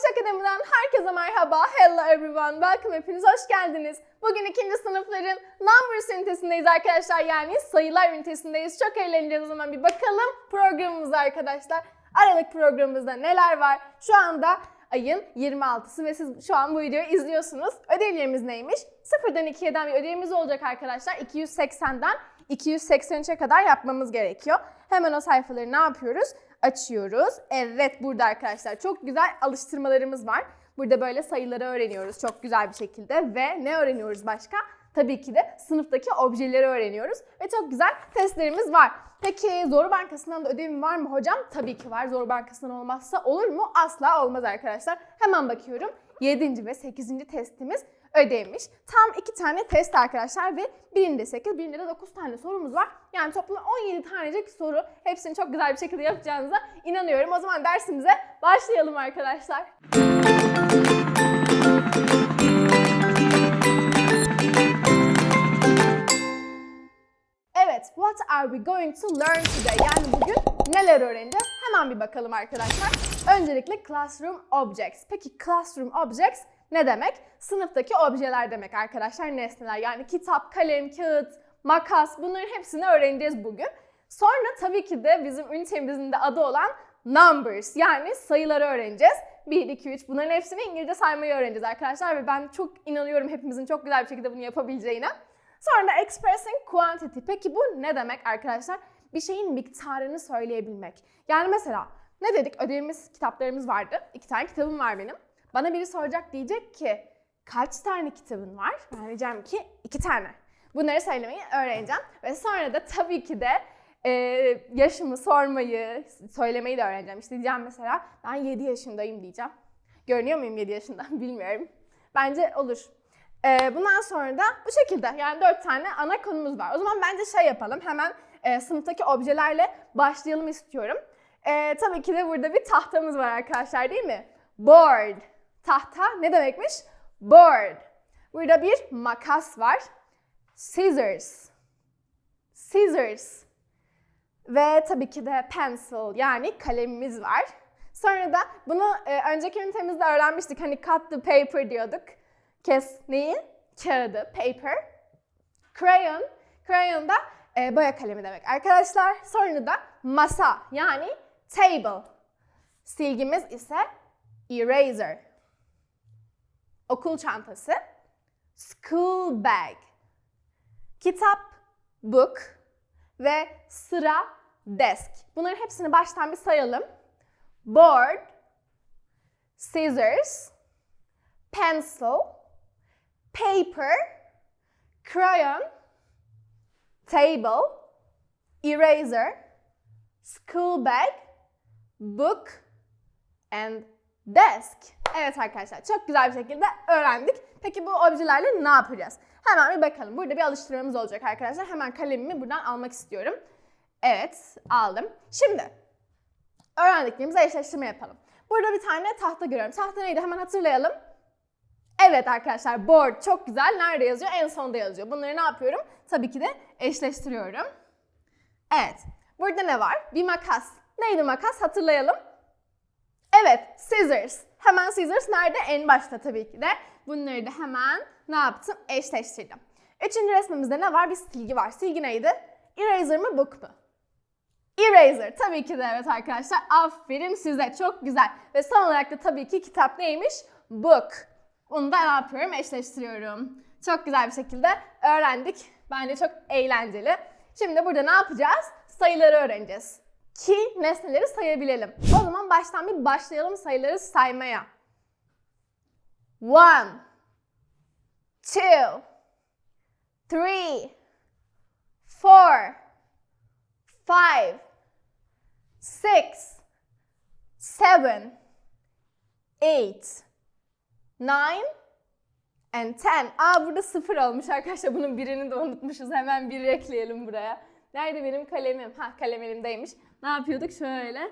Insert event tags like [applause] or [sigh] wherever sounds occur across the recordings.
Matematik Akademi'den herkese merhaba. Hello everyone. Welcome hepiniz. Hoş geldiniz. Bugün ikinci sınıfların Numbers ünitesindeyiz arkadaşlar. Yani sayılar ünitesindeyiz. Çok eğleneceğiz o zaman bir bakalım programımıza arkadaşlar. Aralık programımızda neler var? Şu anda ayın 26'sı ve siz şu an bu videoyu izliyorsunuz. Ödevlerimiz neymiş? Sıfırdan 2'den bir ödevimiz olacak arkadaşlar. 280'den 283'e kadar yapmamız gerekiyor. Hemen o sayfaları ne yapıyoruz? Açıyoruz. Evet burada arkadaşlar çok güzel alıştırmalarımız var. Burada böyle sayıları öğreniyoruz çok güzel bir şekilde ve ne öğreniyoruz başka? Tabii ki de sınıftaki objeleri öğreniyoruz ve çok güzel testlerimiz var. Peki Zoru Bankası'ndan da ödevim var mı hocam? Tabii ki var. Zoru Bankası'ndan olmazsa olur mu? Asla olmaz arkadaşlar. Hemen bakıyorum. 7. ve 8. testimiz ödevmiş. Tam iki tane test arkadaşlar ve birinde 8, birinde de 9 tane sorumuz var. Yani toplam 17 tanecik soru. Hepsini çok güzel bir şekilde yapacağınıza inanıyorum. O zaman dersimize başlayalım arkadaşlar. Evet, what are we going to learn today? Yani bugün neler öğreneceğiz? Hemen bir bakalım arkadaşlar. Öncelikle classroom objects. Peki classroom objects ne demek? Sınıftaki objeler demek arkadaşlar, nesneler. Yani kitap, kalem, kağıt, makas bunların hepsini öğreneceğiz bugün. Sonra tabii ki de bizim ünitemizin de adı olan numbers yani sayıları öğreneceğiz. 1, 2, 3 bunların hepsini İngilizce saymayı öğreneceğiz arkadaşlar ve ben çok inanıyorum hepimizin çok güzel bir şekilde bunu yapabileceğine. Sonra da expressing quantity. Peki bu ne demek arkadaşlar? Bir şeyin miktarını söyleyebilmek. Yani mesela ne dedik? Ödevimiz, kitaplarımız vardı. İki tane kitabım var benim. Bana biri soracak diyecek ki kaç tane kitabın var? Ben diyeceğim ki iki tane. Bunları söylemeyi öğreneceğim. Ve sonra da tabii ki de e, yaşımı sormayı, söylemeyi de öğreneceğim. İşte diyeceğim mesela ben 7 yaşındayım diyeceğim. Görünüyor muyum 7 yaşında [laughs] bilmiyorum. Bence olur. Ee, bundan sonra da bu şekilde yani dört tane ana konumuz var. O zaman bence şey yapalım hemen e, sınıftaki objelerle başlayalım istiyorum. E, tabii ki de burada bir tahtamız var arkadaşlar değil mi? Board. Tahta ne demekmiş? Board. Burada bir makas var. Scissors. Scissors. Ve tabii ki de pencil yani kalemimiz var. Sonra da bunu e, önceki ünitemizde öğrenmiştik. Hani cut the paper diyorduk. Kes neyi? Kağıdı, paper. Crayon. Crayon da e, boya kalemi demek arkadaşlar. Sonra da masa yani table. Silgimiz ise eraser. Okul çantası. School bag. Kitap, book ve sıra desk. Bunların hepsini baştan bir sayalım. Board, scissors, pencil, paper, crayon, table, eraser, school bag, book and desk. Evet arkadaşlar çok güzel bir şekilde öğrendik. Peki bu objelerle ne yapacağız? Hemen bir bakalım. Burada bir alıştırmamız olacak arkadaşlar. Hemen kalemimi buradan almak istiyorum. Evet aldım. Şimdi öğrendiklerimizi eşleştirme yapalım. Burada bir tane tahta görüyorum. Tahta neydi hemen hatırlayalım. Evet arkadaşlar board çok güzel. Nerede yazıyor? En sonda yazıyor. Bunları ne yapıyorum? Tabii ki de eşleştiriyorum. Evet. Burada ne var? Bir makas. Neydi makas? Hatırlayalım. Evet, scissors. Hemen scissors nerede? En başta tabii ki de. Bunları da hemen ne yaptım? Eşleştirdim. Üçüncü resmimizde ne var? Bir silgi var. Silgi neydi? Eraser mı, book mu? Eraser. Tabii ki de evet arkadaşlar. Aferin size. Çok güzel. Ve son olarak da tabii ki kitap neymiş? Book. Bunu da ne yapıyorum? Eşleştiriyorum. Çok güzel bir şekilde öğrendik. Bence çok eğlenceli. Şimdi burada ne yapacağız? Sayıları öğreneceğiz. Ki nesneleri sayabilelim. O zaman baştan bir başlayalım sayıları saymaya. One, two, three, four, five, six, seven, eight, nine, and ten. Aa burada sıfır olmuş arkadaşlar. Bunun birini de unutmuşuz. Hemen biri ekleyelim buraya. Nerede benim kalemim? Ha kalem elimdeymiş. Ne yapıyorduk? Şöyle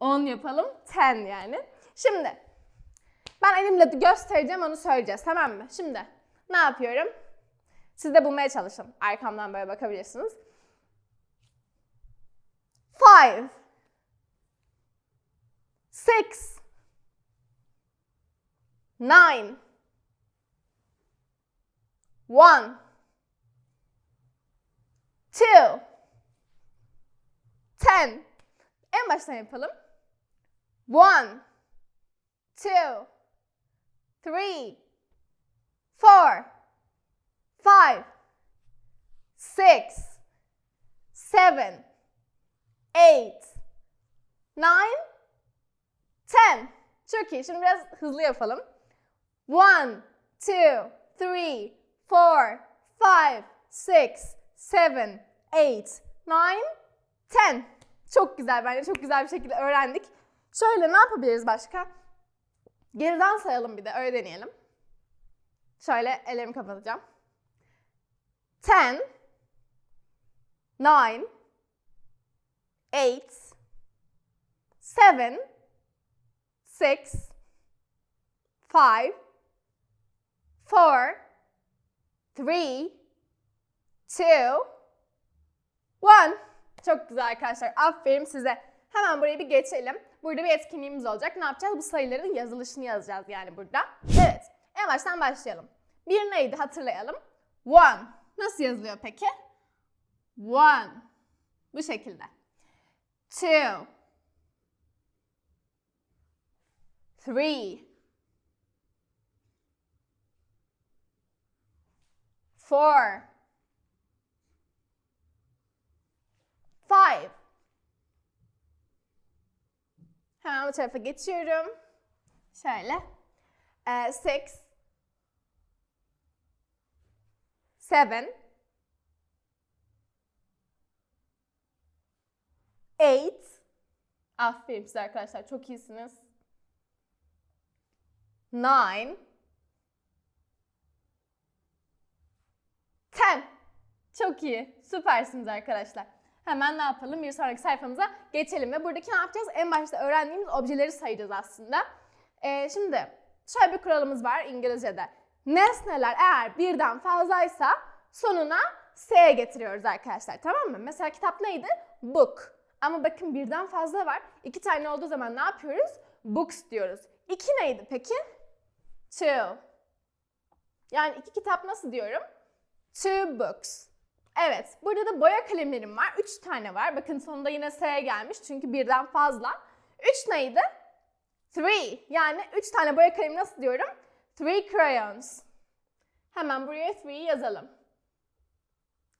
10 yapalım. 10 yani. Şimdi ben elimle göstereceğim onu söyleyeceğiz tamam mı? Şimdi ne yapıyorum? Siz de bulmaya çalışın. Arkamdan böyle bakabilirsiniz. Five. Six. nine, one, two, ten. En baştan yapalım. One, two, three, four, five, six, seven, eight, nine, ten. Çok iyi. Şimdi biraz hızlı yapalım. One, two, three, four, five, six, seven, eight, nine, ten. Çok güzel bence. Çok güzel bir şekilde öğrendik. Şöyle ne yapabiliriz başka? Geriden sayalım bir de. Öyle deneyelim. Şöyle ellerimi kapatacağım. Ten, nine, eight, seven, six, five, four, three, two. Çok güzel arkadaşlar. Aferin size. Hemen burayı bir geçelim. Burada bir etkinliğimiz olacak. Ne yapacağız? Bu sayıların yazılışını yazacağız yani burada. Evet. En baştan başlayalım. Bir neydi hatırlayalım. One. Nasıl yazılıyor peki? One. Bu şekilde. Two. Three. Four. Five. Hemen bu tarafa geçiyorum. Şöyle. Ee, six. Seven. Eight. Aferin size arkadaşlar. Çok iyisiniz. Nine. Ten. Çok iyi. Süpersiniz arkadaşlar. Hemen ne yapalım? Bir sonraki sayfamıza geçelim ve buradaki ne yapacağız? En başta öğrendiğimiz objeleri sayacağız aslında. Ee, şimdi şöyle bir kuralımız var İngilizce'de. Nesneler eğer birden fazlaysa sonuna S getiriyoruz arkadaşlar. Tamam mı? Mesela kitap neydi? Book. Ama bakın birden fazla var. İki tane olduğu zaman ne yapıyoruz? Books diyoruz. İki neydi peki? Two. Yani iki kitap nasıl diyorum? Two books. Evet, burada da boya kalemlerim var. Üç tane var. Bakın sonunda yine S gelmiş çünkü birden fazla. Üç neydi? Three. Yani üç tane boya kalemi nasıl diyorum? Three crayons. Hemen buraya three yazalım.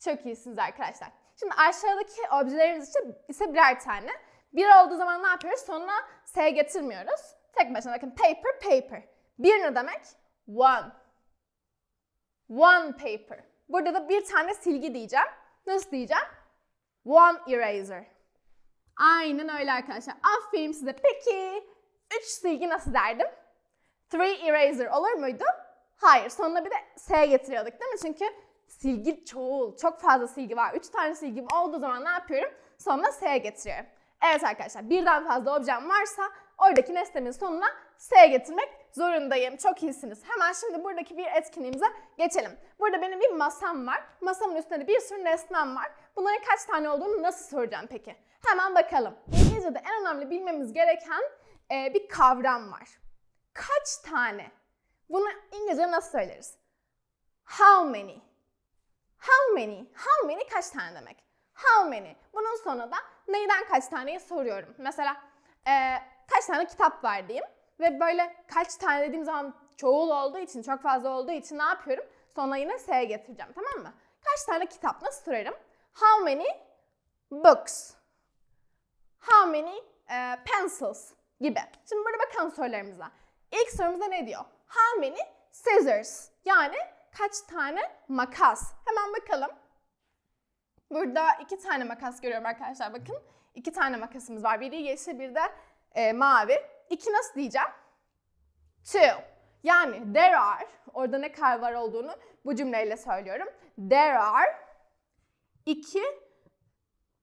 Çok iyisiniz arkadaşlar. Şimdi aşağıdaki objelerimiz için ise birer tane. Bir olduğu zaman ne yapıyoruz? Sonuna S getirmiyoruz. Tek başına bakın paper, paper. Bir ne demek? One. One paper. Burada da bir tane silgi diyeceğim. Nasıl diyeceğim? One eraser. Aynen öyle arkadaşlar. Aferin size. Peki, üç silgi nasıl derdim? Three eraser olur muydu? Hayır. Sonuna bir de S getiriyorduk değil mi? Çünkü silgi çoğul. Çok fazla silgi var. Üç tane silgim olduğu zaman ne yapıyorum? Sonuna S getiriyorum. Evet arkadaşlar birden fazla objem varsa oradaki nesnemin sonuna S getirmek zorundayım. Çok iyisiniz. Hemen şimdi buradaki bir etkinliğimize geçelim. Burada benim bir masam var. Masamın üstünde de bir sürü nesnem var. Bunların kaç tane olduğunu nasıl soracağım peki? Hemen bakalım. İngilizce'de en önemli bilmemiz gereken e, bir kavram var. Kaç tane? Bunu İngilizce nasıl söyleriz? How many? How many? How many kaç tane demek? How many? Bunun sonunda neyden kaç taneyi soruyorum. Mesela e, kaç tane kitap var diyeyim. Ve böyle kaç tane dediğim zaman çoğul olduğu için, çok fazla olduğu için ne yapıyorum? Sonra yine S getireceğim tamam mı? Kaç tane kitap nasıl sorarım? How many books? How many e, pencils? Gibi. Şimdi burada bakalım sorularımıza. İlk sorumuzda ne diyor? How many scissors? Yani kaç tane makas? Hemen bakalım. Burada iki tane makas görüyorum arkadaşlar bakın. İki tane makasımız var. Biri yeşil bir de e, mavi. İki nasıl diyeceğim? Two. Yani there are, orada ne kadar var olduğunu bu cümleyle söylüyorum. There are iki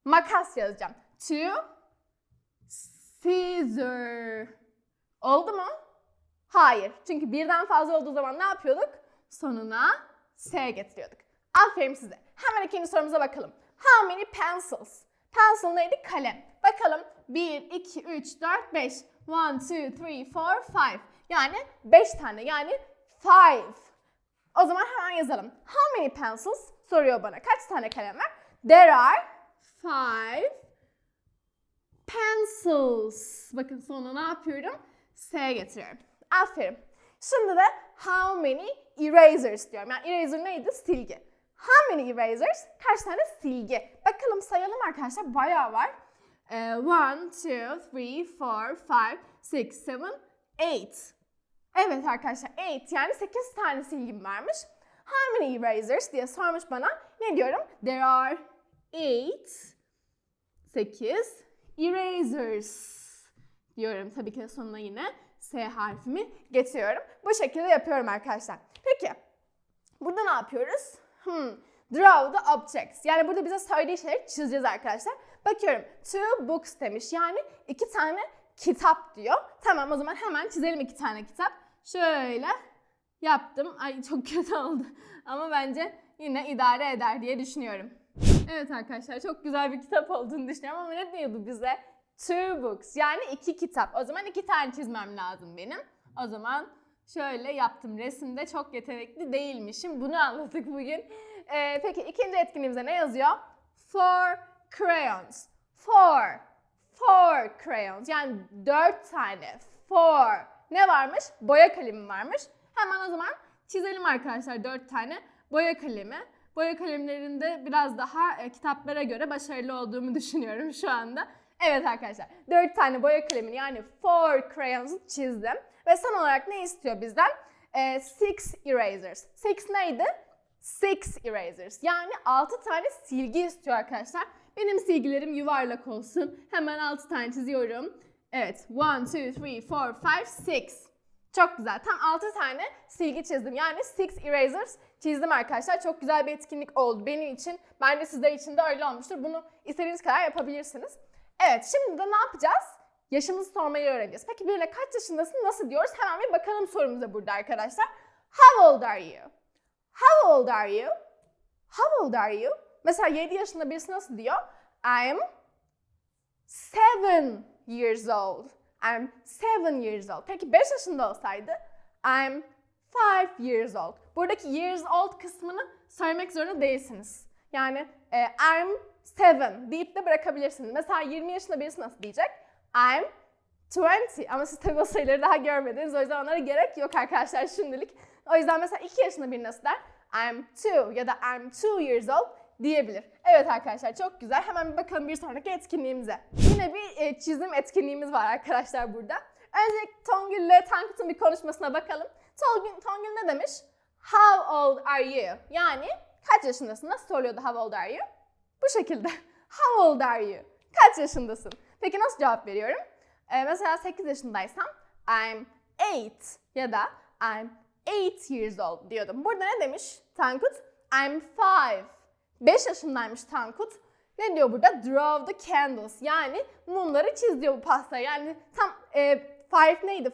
makas yazacağım. Two scissor. Oldu mu? Hayır. Çünkü birden fazla olduğu zaman ne yapıyorduk? Sonuna S getiriyorduk. Aferin size. Hemen ikinci sorumuza bakalım. How many pencils? Pencil neydi? Kalem. Bakalım. 1, 2, 3, 4, 5. 1, 2, 3, 4, 5. Yani 5 tane yani 5. O zaman hemen yazalım. How many pencils? Soruyor bana. Kaç tane kalem var? There are five pencils. Bakın sonuna ne yapıyorum? S getiriyorum. Aferin. Şimdi de how many erasers diyorum. Yani eraser neydi? Silgi. How many erasers? Kaç tane silgi? Bakalım sayalım arkadaşlar. Bayağı var. Ee, one, two, three, four, five, six, seven, eight. Evet arkadaşlar 8 yani 8 tane silgim varmış. How many erasers diye sormuş bana. Ne diyorum? There are 8 8 erasers diyorum. Tabii ki de sonuna yine S harfimi getiriyorum. Bu şekilde yapıyorum arkadaşlar. Peki burada ne yapıyoruz? Hmm. Draw the objects. Yani burada bize söylediği şeyleri çizeceğiz arkadaşlar. Bakıyorum. Two books demiş. Yani iki tane kitap diyor. Tamam o zaman hemen çizelim iki tane kitap. Şöyle yaptım. Ay çok [laughs] kötü oldu. Ama bence yine idare eder diye düşünüyorum. Evet arkadaşlar çok güzel bir kitap olduğunu düşünüyorum ama ne diyordu bize? Two books yani iki kitap. O zaman iki tane çizmem lazım benim. O zaman şöyle yaptım. Resimde çok yetenekli değilmişim. Bunu [laughs] anladık bugün. Ee, peki ikinci etkinliğimize ne yazıyor? Four crayons. Four. Four crayons. Yani dört tane. Four. Ne varmış? Boya kalemi varmış. Hemen o zaman çizelim arkadaşlar dört tane boya kalemi. Boya kalemlerinde biraz daha e, kitaplara göre başarılı olduğumu [laughs] düşünüyorum şu anda. Evet arkadaşlar, dört tane boya kalemini yani four crayons'u çizdim. Ve son olarak ne istiyor bizden? E, six erasers. Six neydi? Six erasers. Yani altı tane silgi istiyor arkadaşlar. Benim silgilerim yuvarlak olsun. Hemen altı tane çiziyorum. Evet. One, two, three, four, five, six. Çok güzel. Tam 6 tane silgi çizdim. Yani six erasers çizdim arkadaşlar. Çok güzel bir etkinlik oldu benim için. Bence sizler için de öyle olmuştur. Bunu istediğiniz kadar yapabilirsiniz. Evet şimdi de ne yapacağız? Yaşımızı sormayı öğreneceğiz. Peki birine kaç yaşındasın nasıl diyoruz? Hemen bir bakalım sorumuza burada arkadaşlar. How old are you? How old are you? How old are you? Mesela 7 yaşında birisi nasıl diyor? I'm 7 years old. I'm 7 years old. Peki 5 yaşında olsaydı I'm 5 years old. Buradaki years old kısmını söylemek zorunda değilsiniz. Yani e, I'm 7 deyip de bırakabilirsiniz. Mesela 20 yaşında birisi nasıl diyecek? I'm 20 ama siz tabii o sayıları daha görmediniz. O yüzden onlara gerek yok arkadaşlar şimdilik. O yüzden mesela 2 yaşında biri nasıl der? I'm 2 ya da I'm 2 years old diyebilir. Evet arkadaşlar çok güzel. Hemen bir bakalım bir sonraki etkinliğimize. Yine bir e, çizim etkinliğimiz var arkadaşlar burada. Öncelikle Tongül ile Tankut'un bir konuşmasına bakalım. Tongül, Tongül ne demiş? How old are you? Yani kaç yaşındasın? Nasıl soruyordu how old are you? Bu şekilde. [laughs] How old are you? Kaç yaşındasın? Peki nasıl cevap veriyorum? Ee, mesela 8 yaşındaysam I'm 8 ya da I'm 8 years old diyordum. Burada ne demiş Tankut? I'm 5. 5 yaşındaymış Tankut. Ne diyor burada? Draw the candles. Yani mumları çiz diyor bu pastaya. Yani tam 5 e, neydi?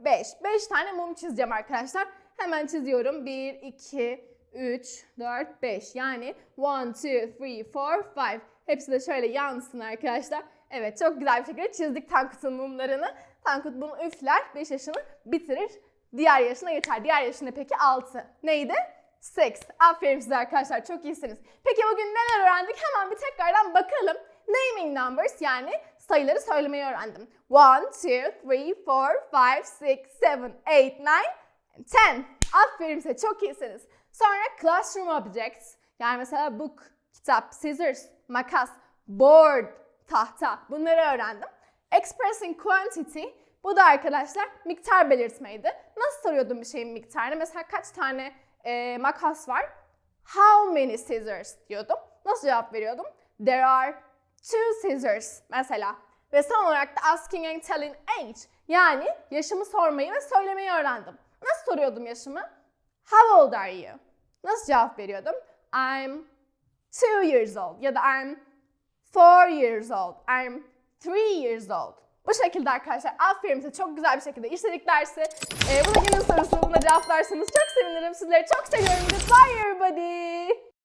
5? 5. 5 tane mum çizeceğim arkadaşlar. Hemen çiziyorum. 1, 2, 3, 4, 5. Yani 1, 2, 3, 4, 5. Hepsi de şöyle yansın arkadaşlar. Evet çok güzel bir şekilde çizdik Tankut'un mumlarını. Tankut bunu üfler, 5 yaşını bitirir. Diğer yaşına geçer. Diğer yaşında peki 6. Neydi? 6. Aferin size arkadaşlar çok iyisiniz. Peki bugün neler öğrendik? Hemen bir tekrardan bakalım. Naming numbers yani sayıları söylemeyi öğrendim. 1, 2, 3, 4, 5, 6, 7, 8, 9, 10. Aferin size çok iyisiniz. Sonra classroom objects yani mesela book, kitap, scissors, makas, board, tahta bunları öğrendim. Expressing quantity bu da arkadaşlar miktar belirtmeydi. Nasıl soruyordum bir şeyin miktarını? Mesela kaç tane e, makas var? How many scissors diyordum. Nasıl cevap veriyordum? There are two scissors mesela. Ve son olarak da asking and telling age. Yani yaşımı sormayı ve söylemeyi öğrendim. Nasıl soruyordum yaşımı? How old are you? Nasıl cevap veriyordum? I'm two years old ya da I'm four years old. I'm three years old. Bu şekilde arkadaşlar aferin size çok güzel bir şekilde işledik dersi. Ee, buna günün sorusu buna cevaplarsanız çok sevinirim. Sizleri çok seviyorum. Goodbye everybody.